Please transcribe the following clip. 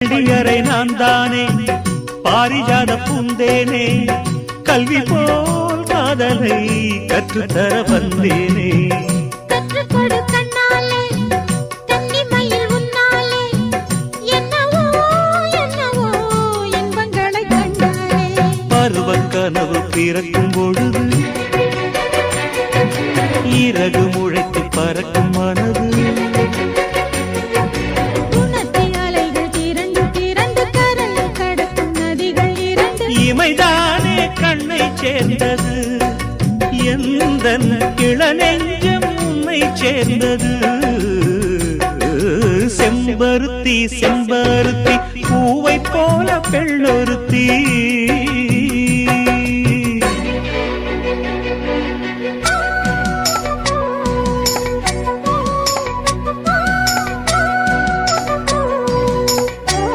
பள்ளியறை நான் தானே பாரிஜாத பூந்தேனே கல்வி போல் காதலை கற்றுத்தர வந்தேனே. கனவு பிறக்கும் பொழுது இறகு முளைத்து பறக்கும் உன்னைதானே கண்ணை சேர்ந்தது. எந்த இளநெஞ்சம் உன்னை சேர்ந்தது. செம்பருத்தி செம்பருத்தி பூவை போல பெள்ளொரு